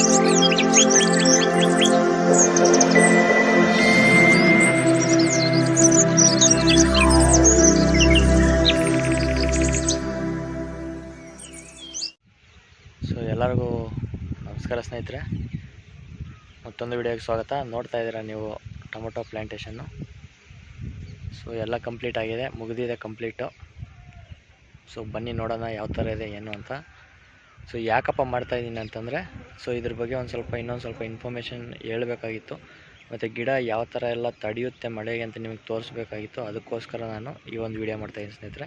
So ಎಲ್ಲರಿಗೂ ನಮಸ್ಕಾರ ಸ್ನೇಹಿತರೆ. ಮತ್ತೊಂದು ವಿಡಿಯೋಗೆ ಸ್ವಾಗತ. ನೋಡ್ತಾ ಇದ್ದೀರಾ ನೀವು ಟೊಮೊಟೊ ಪ್ಲ್ಯಾಂಟೇಷನ್ನು ಸೊ ಎಲ್ಲ ಕಂಪ್ಲೀಟ್ ಆಗಿದೆ. ಮುಗಿದಿದೆ ಕಂಪ್ಲೀಟು. ಸೊ ಬನ್ನಿ ನೋಡೋಣ ಯಾವ ಥರ ಇದೆ, ಏನು ಅಂತ. ಸೊ ಯಾಕಪ್ಪ ಮಾಡ್ತಾ ಇದ್ದೀನಿ ಅಂತಂದರೆ ಸೊ ಇದ್ರ ಬಗ್ಗೆ ಒಂದು ಸ್ವಲ್ಪ ಇನ್ನೊಂದು ಸ್ವಲ್ಪ ಇನ್ಫಾರ್ಮೇಷನ್ ಹೇಳಬೇಕಾಗಿತ್ತು. ಮತ್ತು ಗಿಡ ಯಾವ ಥರ ಎಲ್ಲ ತಡೆಯುತ್ತೆ, ಮಳೆಗೆ ಅಂತ ನಿಮಗೆ ತೋರಿಸ್ಬೇಕಾಗಿತ್ತು. ಅದಕ್ಕೋಸ್ಕರ ನಾನು ಈ ಒಂದು ವೀಡಿಯೋ ಮಾಡ್ತಾಯಿದ್ದೀನಿ ಸ್ನೇಹಿತರೆ.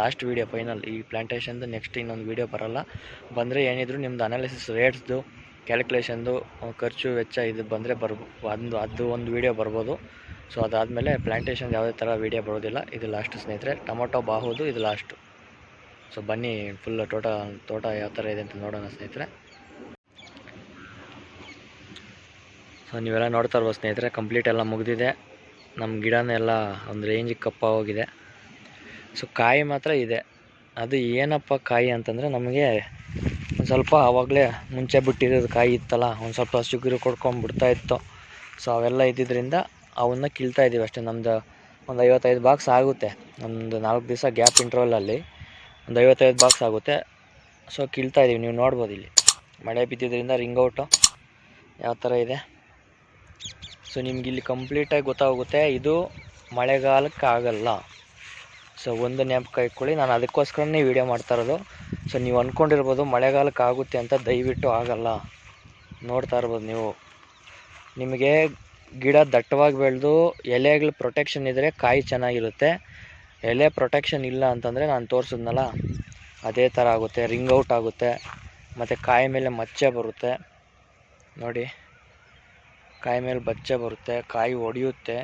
ಲಾಸ್ಟ್ ವಿಡಿಯೋ ಫೈನಲ್ ಈ ಪ್ಲ್ಯಾಂಟೇಷನ್ದು ನೆಕ್ಸ್ಟ್ ಇನ್ನೊಂದು ವೀಡಿಯೋ ಬರೋಲ್ಲ. ಬಂದರೆ ಏನಿದ್ರು ನಿಮ್ಮದು ಅನಾಲಿಸಿಸ್ ರೇಟ್ಸ್ದು ಕ್ಯಾಲ್ಕುಲೇಷನ್ದು ಖರ್ಚು, ವೆಚ್ಚ ಇದು ಬಂದರೆ ಬರ್ಬೋ ಒಂದು, ಅದು ಒಂದು ವಿಡಿಯೋ ಬರ್ಬೋದು. ಸೊ ಅದಾದಮೇಲೆ ಪ್ಲಾಂಟೇಷನ್ ಯಾವುದೇ ಥರ ವೀಡಿಯೋ ಬರೋದಿಲ್ಲ. ಇದು ಲಾಸ್ಟ್ ಸ್ನೇಹಿತರೆ. ಟೊಮೊಟೊ, ಬಾಹುದು, ಇದು ಲಾಸ್ಟು ಸೊ ಬನ್ನಿ ಫುಲ್ ತೋಟ ತೋಟ ಯಾವ ಥರ ಇದೆ ಅಂತ ನೋಡೋಣ ಸ್ನೇಹಿತರೆ. ಸೊ ನೀವೆಲ್ಲ ನೋಡ್ತಾ ಇರ್ಬೋದು ಸ್ನೇಹಿತರೆ ಕಂಪ್ಲೀಟ್ ಎಲ್ಲ ಮುಗಿದಿದೆ. ನಮ್ಮ ಗಿಡನೆಲ್ಲ ಒಂದು ರೇಂಜಿಗೆ ಕಪ್ಪ ಹೋಗಿದೆ. ಸೊ ಕಾಯಿ ಮಾತ್ರ ಇದೆ. ಅದು ಏನಪ್ಪ ಕಾಯಿ ಅಂತಂದರೆ ನಮಗೆ ಒಂದು ಸ್ವಲ್ಪ ಆವಾಗಲೇ ಮುಂಚೆ ಬಿಟ್ಟಿರೋದು ಕಾಯಿ ಇತ್ತಲ್ಲ, ಒಂದು ಸ್ವಲ್ಪ ಚಿಗುರು ಕೊಡ್ಕೊಂಡು ಬಿಡ್ತಾ ಇತ್ತು. ಸೊ ಅವೆಲ್ಲ ಇದ್ದಿದ್ದರಿಂದ ಅವನ್ನ ಕೀಳ್ತಾ ಇದ್ದೀವಿ ಅಷ್ಟೇ. ನಮ್ಮದು ಒಂದು ಐವತ್ತೈದು ಬಾಕ್ಸ್ ಆಗುತ್ತೆ. ಒಂದು ನಾಲ್ಕು ದಿವಸ ಗ್ಯಾಪ್ ಇಂಟ್ರೋಲಲ್ಲಿ ಒಂದು ಐವತ್ತೈದು ಬಾಕ್ಸ್ ಆಗುತ್ತೆ. ಸೊ ಕೀಳ್ತಾ ಇದ್ದೀವಿ ನೀವು ನೋಡ್ಬೋದು ಇಲ್ಲಿ. ಮಳೆ ಬಿದ್ದಿದ್ದರಿಂದ ರಿಂಗ್ ಔಟು ಯಾವ ಥರ ಇದೆ? ಸೊ ನಿಮ್ಗೆ ಇಲ್ಲಿ ಕಂಪ್ಲೀಟಾಗಿ ಗೊತ್ತಾಗುತ್ತೆ. ಇದು ಮಳೆಗಾಲಕ್ಕೆ ಆಗಲ್ಲ. ಸೊ ಒಂದು ನೆನಪು ಇಟ್ಕೊಳ್ಳಿ ನಾನು ಅದಕ್ಕೋಸ್ಕರನೇ ವೀಡಿಯೋ ಮಾಡ್ತಾ ಇರೋದು. ಸೊ ನೀವು ಅಂದ್ಕೊಂಡಿರ್ಬೋದು ಮಳೆಗಾಲಕ್ಕೆ ಆಗುತ್ತೆ ಅಂತ ದಯವಿಟ್ಟು ಆಗಲ್ಲ. ನೋಡ್ತಾ ಇರ್ಬೋದು ನೀವು. ನಿಮಗೆ ಗಿಡ ದಟ್ಟವಾಗಿ ಬೆಳೆದು ಎಲೆಗಳು ಪ್ರೊಟೆಕ್ಷನ್ ಇದ್ದರೆ ಕಾಯಿ ಚೆನ್ನಾಗಿರುತ್ತೆ. ಎಲೆ ಪ್ರೊಟೆಕ್ಷನ್ ಇಲ್ಲ ಅಂತಂದರೆ ನಾನು ತೋರಿಸಿದ್ನಲ್ಲ, ಅದೇ ಥರ ಆಗುತ್ತೆ ರಿಂಗ್ ಔಟ್ ಆಗುತ್ತೆ, ಮತ್ತು ಕಾಯಿ ಮೇಲೆ ಮಚ್ಚೆ ಬರುತ್ತೆ. ನೋಡಿ, ಕಾಯಿ ಮೇಲೆ ಬಚ್ಚೆ ಬರುತ್ತೆ, ಕಾಯಿ ಒಡೆಯುತ್ತೆ.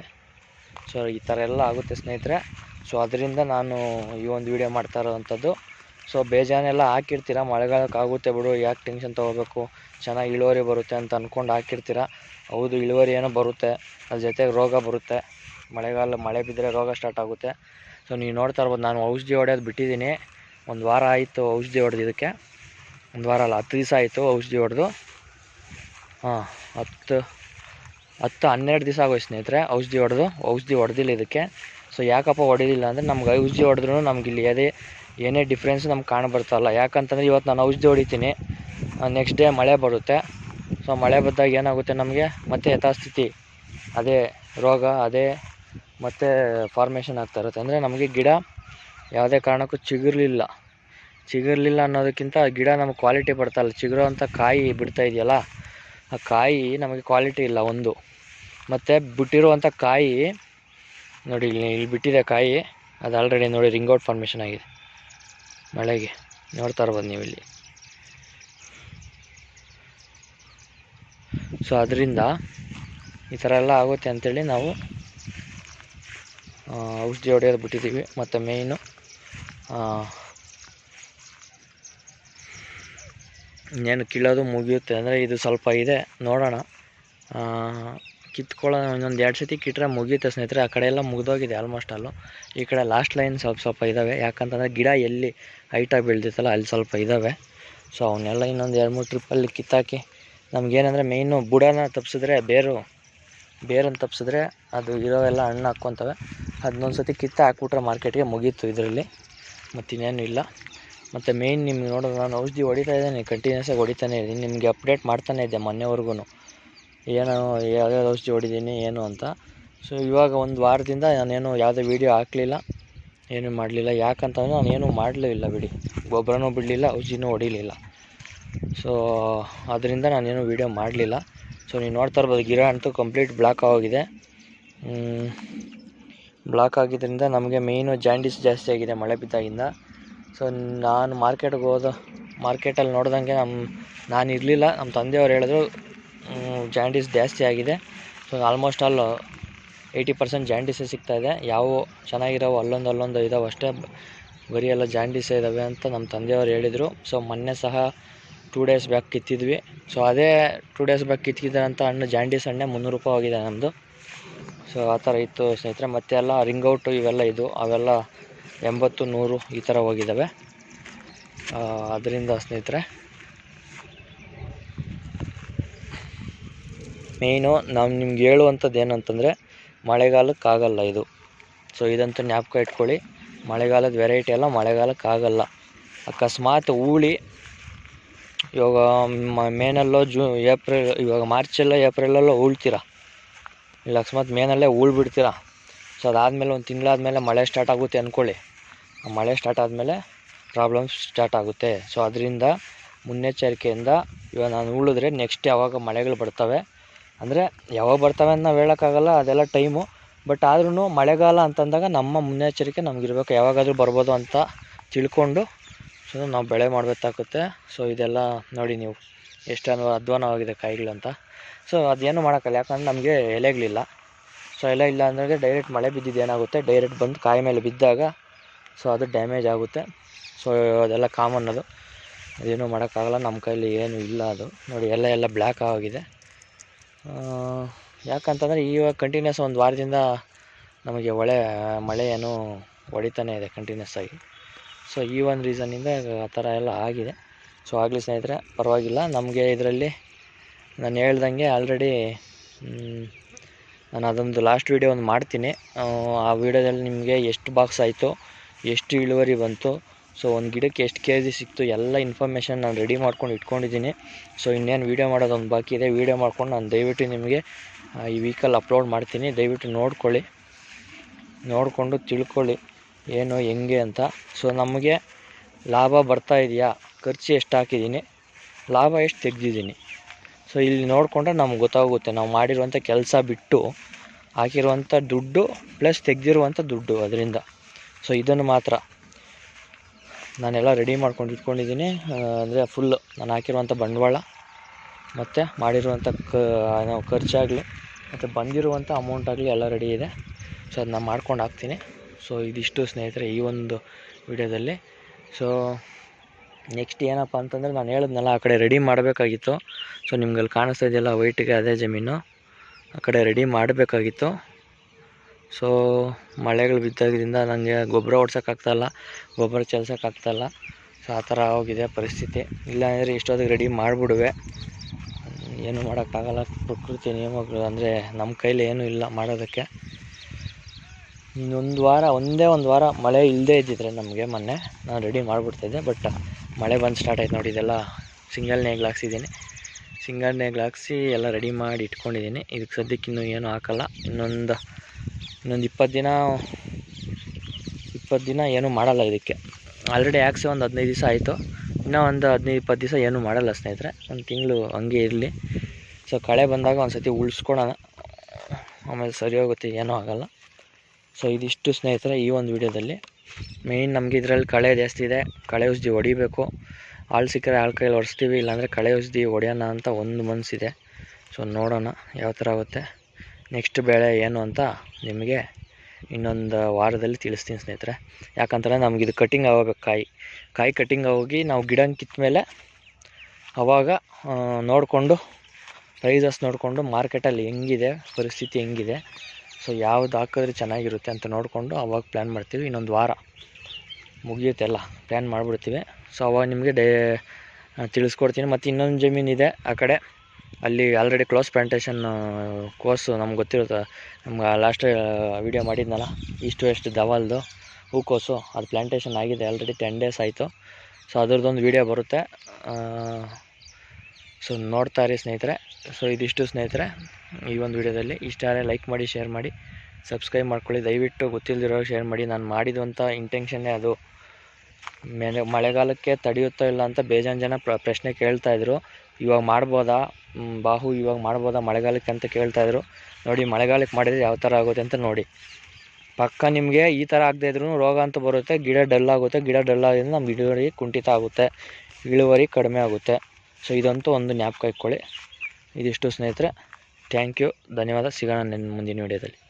ಸೊ ಈ ಥರ ಎಲ್ಲ ಆಗುತ್ತೆ ಸ್ನೇಹಿತರೆ. ಸೊ ಅದರಿಂದ ನಾನು ಈ ಒಂದು ವಿಡಿಯೋ ಮಾಡ್ತಾ ಇರೋವಂಥದ್ದು. ಸೊ ಬೇಜಾನೆಲ್ಲ ಹಾಕಿರ್ತೀರ? ಮಳೆಗಾಲಕ್ಕೆ ಆಗುತ್ತೆ ಬಿಡು, ಯಾಕೆ ಟೆನ್ಷನ್ ತೊಗೋಬೇಕು? ಚೆನ್ನಾಗಿ ಇಳುವರಿ ಬರುತ್ತೆ ಅಂತ ಅಂದ್ಕೊಂಡು ಹಾಕಿರ್ತೀರ? ಹೌದು, ಇಳುವರಿ ಏನೋ ಬರುತ್ತೆ, ಅದ್ರ ಜೊತೆಗೆ ರೋಗ ಬರುತ್ತೆ. ಮಳೆಗಾಲ, ಮಳೆ ಬಿದ್ದರೆ ರೋಗ ಸ್ಟಾರ್ಟ್ ಆಗುತ್ತೆ. ಸೊ ನೀವು ನೋಡ್ತಾ ಇರ್ಬೋದು, ನಾನು ಔಷಧಿ ಹೊಡೆಯೋದು ಬಿಟ್ಟಿದ್ದೀನಿ. ಒಂದು ವಾರ ಆಯಿತು ಔಷಧಿ ಹೊಡೆದು ಇದಕ್ಕೆ. ಒಂದು ವಾರ ಅಲ್ಲ, ಹತ್ತು ದಿವಸ ಆಯಿತು ಔಷಧಿ ಹೊಡೆದು. ಹಾಂ, ಹತ್ತು ಹತ್ತು ಹನ್ನೆರಡು ದಿವಸ ಆಗೋಯ್ತು ಸ್ನೇಹಿತರೆ, ಔಷಧಿ ಹೊಡೆದು. ಔಷಧಿ ಹೊಡೆದಿಲ್ಲ ಇದಕ್ಕೆ. ಸೊ ಯಾಕಪ್ಪ ಹೊಡೆದಿಲ್ಲ ಅಂದರೆ ನಮ್ಗೆ ಔಷಧಿ ಹೊಡೆದ್ರೂ ನಮ್ಗೆ ಇಲ್ಲಿ ಅದೇ, ಏನೇ ಡಿಫ್ರೆನ್ಸ್ ನಮ್ಗೆ ಕಾಣಬರ್ತಲ್ಲ ಯಾಕಂತಂದರೆ ಇವತ್ತು ನಾನು ಔಷಧಿ ಹೊಡಿತೀನಿ. ನೆಕ್ಸ್ಟ್ ಡೇ ಮಳೆ ಬರುತ್ತೆ. ಸೊ ಮಳೆ ಬಂದಾಗ ಏನಾಗುತ್ತೆ ನಮಗೆ? ಮತ್ತೆ ಯಥಾಸ್ಥಿತಿ. ಅದೇ ರೋಗ, ಅದೇ ಮತ್ತೆ ಫಾರ್ಮೇಷನ್ ಆಗ್ತಾ ಇರುತ್ತೆ. ಅಂದರೆ ನಮಗೆ ಗಿಡ ಯಾವುದೇ ಕಾರಣಕ್ಕೂ ಚಿಗುರ್ಲಿಲ್ಲ. ಚಿಗುರಲಿಲ್ಲ ಅನ್ನೋದಕ್ಕಿಂತ ಗಿಡ ನಮಗೆ ಕ್ವಾಲಿಟಿ ಬರ್ತಲ್ಲ ಚಿಗುರೋ ಕಾಯಿ ಬಿಡ್ತಾ ಇದೆಯಲ್ಲ, ಆ ಕಾಯಿ ನಮಗೆ ಕ್ವಾಲಿಟಿ ಇಲ್ಲ ಒಂದು. ಮತ್ತು ಬಿಟ್ಟಿರುವಂಥ ಕಾಯಿ, ನೋಡಿ ಇಲ್ಲಿ ಇಲ್ಲಿ ಬಿಟ್ಟಿದೆ ಕಾಯಿ, ಅದು ಆಲ್ರೆಡಿ ನೋಡಿ ರಿಂಗೌಟ್ ಫಾರ್ಮೇಷನ್ ಆಗಿದೆ. ಮಳೆಗೆ ನೋಡ್ತಾ ಇರ್ಬೋದು ನೀವು ಇಲ್ಲಿ. ಸೊ ಅದರಿಂದ ಈ ಥರ ಎಲ್ಲ ಆಗುತ್ತೆ ಅಂಥೇಳಿ ನಾವು ಔಷಧಿ ಹೊಡೆಯೋದು ಬಿಟ್ಟಿದ್ದೀವಿ. ಮತ್ತು ಮೇಯ್ನು ಇನ್ನೇನು ಕೀಳೋದು ಮುಗಿಯುತ್ತೆ ಅಂದರೆ ಇದು ಸ್ವಲ್ಪ ಇದೆ. ನೋಡೋಣ. ಕಿತ್ಕೊಳ್ಳೋ ಇನ್ನೊಂದು ಎರಡು ಸತಿ ಕಿಟ್ಟರೆ ಮುಗಿಯುತ್ತೆ ಸ್ನೇಹಿತರೆ. ಆ ಕಡೆ ಎಲ್ಲ ಮುಗಿದೋಗಿದೆ ಆಲ್ಮೋಸ್ಟ್ ಅಲ್ಲು ಈ ಕಡೆ ಲಾಸ್ಟ್ ಲೈನ್ ಸ್ವಲ್ಪ ಸ್ವಲ್ಪ ಇದ್ದಾವೆ ಯಾಕಂತಂದರೆ ಗಿಡ ಎಲ್ಲಿ ಹೈಟಾಗಿ ಬೆಳೆದಿತ್ತಲ್ಲ ಅಲ್ಲಿ ಸ್ವಲ್ಪ ಇದ್ದಾವೆ ಸೊ ಅವನ್ನೆಲ್ಲ ಇನ್ನೊಂದು ಎರಡು ಮೂರು ಟ್ರಿಪ್ಪಲ್ಲಿ ಕಿತ್ತಾಕಿ ನಮಗೇನಂದರೆ ಮೇಯ್ನು ಬುಡನ ತಪ್ಪಿಸಿದ್ರೆ ಬೇರು ಬೇರನ್ನು ತಪ್ಪಿಸಿದ್ರೆ ಅದು ಇರೋವೆಲ್ಲ ಹಣ್ಣು ಹಾಕ್ಕೊತವೆ. ಅದನ್ನೊಂದು ಸತಿ ಕಿತ್ತ ಹಾಕ್ಬಿಟ್ರೆ ಮಾರ್ಕೆಟ್ಗೆ ಮುಗೀತು ಇದರಲ್ಲಿ. ಮತ್ತಿನ್ನೇನು ಇಲ್ಲ. ಮತ್ತು ಮೇಯ್ನ್ ನಿಮ್ಗೆ ನೋಡೋದು ನಾನು ಔಷಧಿ ಹೊಡಿತಾ ಇದ್ದೀನಿ ಕಂಟಿನ್ಯೂಸಾಗಿ ಹೊಡಿತಾನೆ ಇದ್ದೀನಿ. ನಿಮಗೆ ಅಪ್ಡೇಟ್ ಮಾಡ್ತಾನೆ ಇದ್ದೆ ಮೊನ್ನೆವರೆಗೂ. ಏನು ಯಾವ್ಯಾವ್ದು ಔಷಧಿ ಹೊಡಿದ್ದೀನಿ ಏನು ಅಂತ. ಸೊ ಇವಾಗ ಒಂದು ವಾರದಿಂದ ನಾನೇನು ಯಾವುದೇ ವೀಡಿಯೋ ಹಾಕಲಿಲ್ಲ, ಏನೂ ಮಾಡಲಿಲ್ಲ. ಯಾಕಂತಂದರೆ ನಾನೇನು ಮಾಡಲೇ ಇಲ್ಲ ಬಿಡಿ. ಗೊಬ್ಬರನೂ ಬಿಡಲಿಲ್ಲ, ಔಷಧಿನೂ ಹೊಡಿಲಿಲ್ಲ. ಸೊ ಅದರಿಂದ ನಾನೇನು ವೀಡಿಯೋ ಮಾಡಲಿಲ್ಲ. ಸೊ ನೀವು ನೋಡ್ತಾ ಇರ್ಬೋದು, ಗಿಡ ಅಂತೂ ಕಂಪ್ಲೀಟ್ ಬ್ಲಾಕ್ ಆಗೋಗಿದೆ. ಬ್ಲಾಕ್ ಆಗಿದ್ದರಿಂದ ನಮಗೆ ಮೇಯ್ನು ಜಾಂಡೀಸ್ ಜಾಸ್ತಿ ಆಗಿದೆ ಮಳೆ ಬಿದ್ದಾಗಿಂದ. ಸೊ ನಾನು ಮಾರ್ಕೆಟ್ಗೆ ಹೋದ ಮಾರ್ಕೆಟಲ್ಲಿ ನೋಡ್ದಂಗೆ ನಮ್ಮ ನಾನು ಇರಲಿಲ್ಲ. ನಮ್ಮ ತಂದೆಯವ್ರು ಹೇಳಿದ್ರು ಜಾಂಡೀಸ್ ಜಾಸ್ತಿ ಆಗಿದೆ. So almost all eighty percent ಜಾಂಡೀಸೇ ಸಿಗ್ತಾಯಿದೆ ಯಾವ ಚೆನ್ನಾಗಿರೋ ಅಲ್ಲೊಂದು ಅಲ್ಲೊಂದು ಇದಾವೆ ಅಷ್ಟೇ ಬರೀ ಎಲ್ಲ ಜಾಂಡೀಸೇ ಇದ್ದಾವೆ ಅಂತ ನಮ್ಮ ತಂದೆಯವರು ಹೇಳಿದರು. ಸೊ ಮೊನ್ನೆ ಸಹ ಟೂ ಡೇಸ್ ಬ್ಯಾಕ್ ಕಿತ್ತಿದ್ವಿ. ಸೊ ಅದೇ ಟೂ ಡೇಸ್ ಬ್ಯಾಕ್ ಕಿತ್ತಿದ್ದಂಥ ಹಣ್ಣು ಜಾಂಡೀಸ್ ಹಣ್ಣೆ, ಮುನ್ನೂರು ರೂಪಾಯಿ ಹೋಗಿದೆ ನಮ್ಮದು ಸೊ ಆ ಥರ ಇತ್ತು ಸ್ನೇಹಿತರೆ. ಮತ್ತೆ ಎಲ್ಲ ರಿಂಗ್ ಔಟು ಇವೆಲ್ಲ ಇದು, ಅವೆಲ್ಲ ಎಂಬತ್ತು, ನೂರು ಈ ಥರ ಹೋಗಿದ್ದಾವೆ. ಅದರಿಂದ ಸ್ನೇಹಿತರೆ. ಮೇಯ್ನು ನಾವು ನಿಮ್ಗೆ ಹೇಳುವಂಥದ್ದು ಏನಂತಂದರೆ, ಮಳೆಗಾಲಕ್ಕೆ ಆಗಲ್ಲ ಇದು. ಸೊ ಇದಂತೂ ಜ್ಞಾಪಕ ಇಟ್ಕೊಳ್ಳಿ. ಮಳೆಗಾಲದ ವೆರೈಟಿ ಎಲ್ಲ ಮಳೆಗಾಲಕ್ಕೆ ಆಗಲ್ಲ. ಅಕಸ್ಮಾತ್ ಹೂಳಿ ಇವಾಗ ಮೇನಲ್ಲೋ ಜೂ, ಏಪ್ರಿಲ್, ಇವಾಗ ಮಾರ್ಚಲ್ಲೋ, ಏಪ್ರಿಲಲ್ಲೋ ಉಳ್ತೀರ? ಇಲ್ಲ, ಅಕಸ್ಮಾತ್ ಮೇನಲ್ಲೇ ಉಳ್ ಬಿಡ್ತೀರಾ ಸೊ ಅದಾದಮೇಲೆ ಒಂದು ತಿಂಗಳಾದಮೇಲೆ ಮಳೆ ಸ್ಟಾರ್ಟ್ ಆಗುತ್ತೆ ಅಂದ್ಕೊಳ್ಳಿ ಮಳೆ ಸ್ಟಾರ್ಟ್ ಆದಮೇಲೆ ಪ್ರಾಬ್ಲಮ್ಸ್ ಸ್ಟಾರ್ಟ್ ಆಗುತ್ತೆ. ಸೊ ಅದರಿಂದ ಮುನ್ನೆಚ್ಚರಿಕೆಯಿಂದ ಇವಾಗ ನಾನು ಉಳಿದ್ರೆ ನೆಕ್ಸ್ಟ್ ಯಾವಾಗ ಮಳೆಗಳು ಬರ್ತವೆ, ಅಂದರೆ ಯಾವಾಗ ಬರ್ತವೆ ಅಂತ ನಾವು ಹೇಳೋಕ್ಕಾಗಲ್ಲ, ಅದೆಲ್ಲ ಟೈಮು ಬಟ್ ಆದ್ರೂ ಮಳೆಗಾಲ ಅಂತಂದಾಗ ನಮ್ಮ ಮುನ್ನೆಚ್ಚರಿಕೆ ನಮಗಿರ್ಬೇಕು. ಯಾವಾಗಾದರೂ ಬರ್ಬೋದು ಅಂತ ತಿಳ್ಕೊಂಡು ಸೊ ನಾವು ಬೆಳೆ ಮಾಡಬೇಕಾಗುತ್ತೆ. ಸೊ ಇದೆಲ್ಲ ನೋಡಿ ನೀವು ಎಷ್ಟು ಅನ್ವ, ಅಧ್ವಾನವಾಗಿದೆ ಅಂತ ಸೊ ಅದೇನು ಮಾಡೋಕ್ಕಲ್ಲ. ಯಾಕಂದ್ರೆ ನಮಗೆ ಎಲೆಗಳಿಲ್ಲ. ಸೊ ಎಲೆ ಇಲ್ಲ ಅಂದರೆ ಡೈರೆಕ್ಟ್ ಮಳೆ ಬಿದ್ದಿದ್ದು ಏನಾಗುತ್ತೆ? ಡೈರೆಕ್ಟ್ ಬಂದು ಕಾಯಿ ಮೇಲೆ ಬಿದ್ದಾಗ ಸೊ ಅದು ಡ್ಯಾಮೇಜ್ ಆಗುತ್ತೆ. ಸೊ ಅದೆಲ್ಲ ಕಾಮನ್ ಅದು. ಅದೇನು ಮಾಡೋಕ್ಕಾಗಲ್ಲ. ನಮ್ಮ ಕೈಯಲ್ಲಿ ಏನು ಇಲ್ಲ ಅದು. ನೋಡಿ ಎಲ್ಲ ಎಲ್ಲ ಬ್ಲ್ಯಾಕ್ ಆಗಿದೆ. ಯಾಕಂತಂದರೆ ಇವಾಗ ಕಂಟಿನ್ಯೂಸ್ ಒಂದು ವಾರದಿಂದ ನಮಗೆ ಒಳ್ಳೆ ಮಳೆ ಏನು ಹೊಡಿತಾನೆ ಇದೆ ಕಂಟಿನ್ಯೂಸ್ ಆಗಿ. ಸೊ ಈ ಒಂದು ರೀಸನ್ನಿಂದ ಆ ಥರ ಎಲ್ಲ ಆಗಿದೆ. ಸೊ ಆಗಲಿ ಸ್ನೇಹಿತರೆ ಪರವಾಗಿಲ್ಲ. ನಮಗೆ ಇದರಲ್ಲಿ ನಾನು ಹೇಳ್ದಂಗೆ ಆಲ್ರೆಡಿ ನಾನು ಅದೊಂದು ಲಾಸ್ಟ್ ವೀಡಿಯೋ ಒಂದು ಮಾಡ್ತೀನಿ. ಆ, ವೀಡಿಯೋದಲ್ಲಿ ನಿಮಗೆ ಎಷ್ಟು ಬಾಕ್ಸ್ ಆಯಿತು ಎಷ್ಟು ಇಳುವರಿ ಬಂತು ಸೊ ಒಂದು ಗಿಡಕ್ಕೆ ಎಷ್ಟು ಕೆ ಜಿ ಸಿಕ್ತು ಎಲ್ಲ ಇನ್ಫಾರ್ಮೇಷನ್ ನಾನು ರೆಡಿ ಮಾಡ್ಕೊಂಡು ಇಟ್ಕೊಂಡಿದ್ದೀನಿ. ಸೊ ಇನ್ನೇನು ವೀಡಿಯೋ ಮಾಡೋದೊಂದು ಬಾಕಿ ಇದೆ. ವೀಡಿಯೋ ಮಾಡ್ಕೊಂಡು ನಾನು ದಯವಿಟ್ಟು ನಿಮಗೆ ಈ ವೀಕಲ್ಲಿ ಅಪ್ಲೋಡ್ ಮಾಡ್ತೀನಿ. ದಯವಿಟ್ಟು ನೋಡ್ಕೊಳ್ಳಿ. ನೋಡಿಕೊಂಡು ತಿಳ್ಕೊಳ್ಳಿ. ಏನು ಹೆಂಗೆ ಅಂತ. ಸೊ ನಮಗೆ ಲಾಭ ಬರ್ತಾ ಇದೆಯಾ? ಖರ್ಚು ಎಷ್ಟು ಹಾಕಿದ್ದೀನಿ? ಲಾಭ ಎಷ್ಟು ತೆಗ್ದಿದ್ದೀನಿ? ಸೊ ಇಲ್ಲಿ ನೋಡಿಕೊಂಡ್ರೆ ನಮ್ಗೆ ಗೊತ್ತಾಗುತ್ತೆ. ನಾವು ಮಾಡಿರುವಂಥ ಕೆಲಸ ಬಿಟ್ಟು ಹಾಕಿರುವಂಥ ದುಡ್ಡು ಪ್ಲಸ್ ತೆಗ್ದಿರುವಂಥ ದುಡ್ಡು ಅದರಿಂದ. ಸೊ ಇದನ್ನು ಮಾತ್ರ ನಾನೆಲ್ಲ ರೆಡಿ ಮಾಡ್ಕೊಂಡು ಇಟ್ಕೊಂಡಿದ್ದೀನಿ. ಅಂದರೆ ಫುಲ್ಲು ನಾನು ಹಾಕಿರುವಂಥ ಬಂಡವಾಳ ಮತ್ತು ಮಾಡಿರುವಂಥ ಕ ನಾವು ಖರ್ಚಾಗಲಿ ಮತ್ತು ಬಂದಿರುವಂಥ ಅಮೌಂಟ್ ಆಗಲಿ ಎಲ್ಲ ರೆಡಿ ಇದೆ. ಸೊ ಅದನ್ನ ಮಾಡ್ಕೊಂಡು ಹಾಕ್ತೀನಿ. ಸೊ ಇದಿಷ್ಟು ಸ್ನೇಹಿತರೆ ಈ ಒಂದು ವಿಡಿಯೋದಲ್ಲಿ. ಸೊ ನೆಕ್ಸ್ಟ್ ಏನಪ್ಪ ಅಂತಂದರೆ ನಾನು ಹೇಳಿದ್ನಲ್ಲ, ಆ ಕಡೆ ರೆಡಿ ಮಾಡಬೇಕಾಗಿತ್ತು. ಸೊ ನಿಮ್ಗೆ ಅಲ್ಲಿ ಕಾಣಿಸ್ತಾ ಇದೆಯಲ್ಲ, ವೈಟಿಗೆ ಅದೇ ಜಮೀನು. ಆ ಕಡೆ ರೆಡಿ ಮಾಡಬೇಕಾಗಿತ್ತು. ಸೊ ಮಳೆಗಳು ಬಿದ್ದಾಗಿದ್ದರಿಂದ ನನಗೆ ಗೊಬ್ಬರ ಓಡ್ಸೋಕ್ಕಾಗ್ತಾಯಿಲ್ಲ ಗೊಬ್ಬರ ಚೆಲ್ಸೋಕ್ಕಾಗ್ತಾಯಿಲ್ಲ ಸೊ ಆ ಥರ ಹೋಗಿದೆ ಪರಿಸ್ಥಿತಿ. ಇಲ್ಲಾಂದರೆ ಇಷ್ಟೊತ್ತಿಗೆ ರೆಡಿ ಮಾಡಿಬಿಡುವೆ. ಏನು ಮಾಡೋಕ್ಕಾಗಲ್ಲ, ಪ್ರಕೃತಿ ನಿಯಮಗಳು ಅಂದರೆ ನಮ್ಮ ಕೈಲಿ ಏನೂ ಇಲ್ಲ ಮಾಡೋದಕ್ಕೆ. ಇನ್ನೊಂದು ವಾರ, ಒಂದೇ ಒಂದು ವಾರ ಮಳೆ ಇಲ್ಲದೇ ಇದ್ದಿದ್ರೆ ನಮಗೆ ಮೊನ್ನೆ ನಾನು ರೆಡಿ ಮಾಡಿಬಿಡ್ತಿದ್ದೆ ಬಟ್ ಮಳೆ ಬಂದು ಸ್ಟಾರ್ಟ್ ಆಯ್ತು ನೋಡಿ ಇದೆಲ್ಲ ಸಿಂಗಲ್ ನೇಗ್ಲು ಹಾಕ್ಸಿದ್ದೀನಿ. ಸಿಂಗಲ್ ನೇಗ್ಲು ಹಾಕ್ಸಿ ಎಲ್ಲ ರೆಡಿ ಮಾಡಿ ಇಟ್ಕೊಂಡಿದ್ದೀನಿ. ಇದಕ್ಕೆ ಸದ್ಯಕ್ಕೆ ಇನ್ನೂ ಏನೂ ಹಾಕಲ್ಲ. ಇನ್ನೊಂದು ಇನ್ನೊಂದು ಇಪ್ಪತ್ತು ದಿನ ಇಪ್ಪತ್ತು ದಿನ ಏನೂ ಮಾಡಲ್ಲ ಇದಕ್ಕೆ. ಆಲ್ರೆಡಿ ಹಾಕ್ಸಿ ಒಂದು ಹದಿನೈದು ದಿವಸ ಆಯಿತು. ಇನ್ನೂ ಒಂದು ಹದಿನೈದು ಇಪ್ಪತ್ತು ದಿವಸ ಏನೂ ಮಾಡಲ್ಲ ಸ್ನೇಹಿತರೆ. ಒಂದು ತಿಂಗಳು ಹಂಗೆ ಇರಲಿ. ಸೊ ಕಳೆ ಬಂದಾಗ ಒಂದು ಸತಿ ಉಳಿಸ್ಕೊಳೋಣ. ಆಮೇಲೆ ಸರಿ ಹೋಗುತ್ತೆ, ಏನೂ ಆಗಲ್ಲ. ಸೊ ಇದಿಷ್ಟು ಸ್ನೇಹಿತರೆ ಈ ಒಂದು ವಿಡಿಯೋದಲ್ಲಿ. ಮೇಯ್ನ್ ನಮಗೆ ಇದರಲ್ಲಿ ಕಳೆ ಜಾಸ್ತಿ ಇದೆ. ಕಳೆ ಔಷಧಿ ಹೊಡಿಬೇಕು. ಆಳು ಸಿಕ್ಕರೆ ಹಾಳು ಕೈಯಲ್ಲಿ ಹೊಡೆಸ್ತೀವಿ ಇಲ್ಲಾಂದರೆ ಕಳೆ ಔಷಧಿ ಹೊಡೆಯೋಣ ಅಂತ ಒಂದು ಮನಸ್ಸಿದೆ ಸೊ ನೋಡೋಣ ಯಾವ ಥರ ಆಗುತ್ತೆ. ನೆಕ್ಸ್ಟ್ ಬೆಳೆ ಏನು ಅಂತ ನಿಮಗೆ ಇನ್ನೊಂದು ವಾರದಲ್ಲಿ ತಿಳಿಸ್ತೀನಿ ಸ್ನೇಹಿತರೆ. ಯಾಕಂತಂದರೆ ನಮ್ಗೆ ಇದು ಕಟಿಂಗ್ ಆಗಬೇಕು ಕಾಯಿ. ಕಾಯಿ ಕಟಿಂಗ್ ಆಗೋಗಿ ನಾವು ಗಿಡ ಮೇಲೆ ಅವಾಗ ನೋಡಿಕೊಂಡು ಪ್ರೈಸಸ್ ನೋಡಿಕೊಂಡು ಮಾರ್ಕೆಟಲ್ಲಿ ಹೆಂಗಿದೆ, ಪರಿಸ್ಥಿತಿ ಹೆಂಗಿದೆ ಸೊ ಯಾವ್ದು ಹಾಕಿದ್ರೆ ಚೆನ್ನಾಗಿರುತ್ತೆ ಅಂತ ನೋಡಿಕೊಂಡು ಅವಾಗ ಪ್ಲ್ಯಾನ್ ಮಾಡ್ತೀವಿ. ಇನ್ನೊಂದು ವಾರ ಮುಗಿಯುತ್ತೆ ಎಲ್ಲ ಪ್ಲ್ಯಾನ್ ಮಾಡಿಬಿಡ್ತೀವಿ. ಸೊ ಅವಾಗ ನಿಮಗೆ ಡೇ ತಿಳಿಸ್ಕೊಡ್ತೀನಿ. ಮತ್ತು ಇನ್ನೊಂದು ಇದೆ ಆ ಕಡೆ. ಅಲ್ಲಿ ಆಲ್ರೆಡಿ ಕ್ಲೋಸ್ ಪ್ಲಾಂಟೇಷನ್ ಕೋರ್ಸು ನಮ್ಗೆ ಗೊತ್ತಿರುತ್ತೆ. ನಮ್ಗೆ ಲಾಸ್ಟ್ ವೀಡಿಯೋ ಮಾಡಿದ್ನಲ್ಲ, ಇಷ್ಟು ಎಷ್ಟು ದವಾಲ್ದು ಹೂಕೋಸು ಅದು ಪ್ಲಾಂಟೇಶನ್ ಆಗಿದೆ ಆಲ್ರೆಡಿ ಟೆನ್ ಡೇಸ್ ಆಯಿತು. ಸೊ ಅದರದ್ದೊಂದು ವೀಡಿಯೋ ಬರುತ್ತೆ. ಸೊ ನೋಡ್ತಾ ಇರಿ ಸ್ನೇಹಿತರೆ. ಸೊ ಇದಿಷ್ಟು ಸ್ನೇಹಿತರೆ. ಈ ಒಂದು ವಿಡಿಯೋದಲ್ಲಿ. ಇಷ್ಟ ಆದರೆ ಲೈಕ್ ಮಾಡಿ ಶೇರ್ ಮಾಡಿ ಸಬ್ಸ್ಕ್ರೈಬ್ ಮಾಡ್ಕೊಳ್ಳಿ. ದಯವಿಟ್ಟು ಗೊತ್ತಿಲ್ಲದಿರೋ ಶೇರ್ ಮಾಡಿ. ನಾನು ಮಾಡಿದಂಥ ಇಂಟೆನ್ಷನ್ನೇ ಅದು ಮೇಲೆ ಮಳೆಗಾಲಕ್ಕೆ ತಡೆಯುತ್ತೋ ಇಲ್ಲ ಅಂತ ಬೇಜಾನ್ ಜನ ಪ್ರ, ಪ್ರಶ್ನೆ ಕೇಳ್ತಾಯಿದ್ರು ಇವಾಗ ಮಾಡ್ಬೋದಾ? ಬಾಹು ಇವಾಗ ಮಾಡ್ಬೋದಾ ಮಳೆಗಾಲಕ್ಕೆ ಅಂತ ಕೇಳ್ತಾಯಿದ್ರು ನೋಡಿ, ಮಳೆಗಾಲಕ್ಕೆ ಮಾಡಿದರೆ ಯಾವ ಥರ ಆಗುತ್ತೆ ಅಂತ ನೋಡಿ. ಪಕ್ಕ ನಿಮಗೆ ಈ ಥರ ಆಗದೆ ಇದ್ರೂ ರೋಗ ಅಂತ ಬರುತ್ತೆ. ಗಿಡ ಡಲ್ ಆಗುತ್ತೆ. ಗಿಡ ಡಲ್ ಆಗಿದ್ರೆ ನಮ್ಮ ಇಳುವರಿ ಕುಂಠಿತ ಆಗುತ್ತೆ. ಇಳುವರಿ ಕಡಿಮೆ ಆಗುತ್ತೆ. ಸೊ ಇದಂತೂ ಒಂದು ಜ್ಞಾಪಕ ಇಟ್ಕೊಳ್ಳಿ. ಇದಿಷ್ಟು ಸ್ನೇಹಿತರೆ. Thank you. ಧನ್ಯವಾದ. ಸಿಗೋಣ ನನ್ನ ಮುಂದಿನ ವಿಡಿಯೋದಲ್ಲಿ.